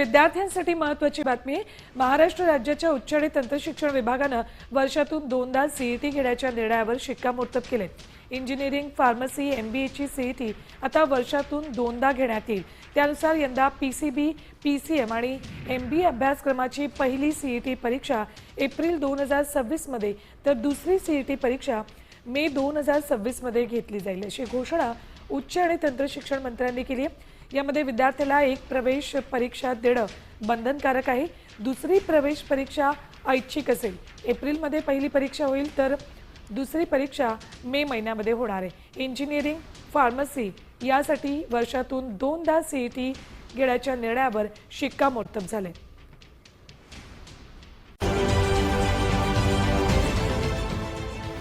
विद्यार्थ्यांसाठी महत्वाची बातमी महाराष्ट्र राज्याच्या उच्च आणि तंत्रशिक्षण विभागानं वर्षातून दोनदा सीईटी घेण्याच्या निर्णयावर शिक्कामोर्तब केले इंजिनिअरिंग फार्मसी एमबीएची सीईटी आता वर्षातून दोनदा घेण्यात येईल. त्यानुसार यंदा पीसीबी पीसीएम आणि एमबीए अभ्यासक्रमाची पहिली सीईटी परीक्षा एप्रिल दोन हजार सव्वीसमध्ये तर दुसरी सीईटी परीक्षा मे दोन हजार सव्वीसमध्ये घेतली जाईल अशी घोषणा उच्च आणि तंत्रशिक्षण मंत्र्यांनी केली आहे. यामध्ये विद्यार्थ्याला एक प्रवेश परीक्षा देणं बंधनकारक आहे. दुसरी प्रवेश परीक्षा ऐच्छिक असेल. एप्रिलमध्ये पहिली परीक्षा होईल तर दुसरी परीक्षा मे महिन्यामध्ये होणार आहे. इंजिनिअरिंग फार्मसी यासाठी वर्षातून दोनदा सी ई टी घेण्याच्या निर्णयावर शिक्कामोर्तब झाले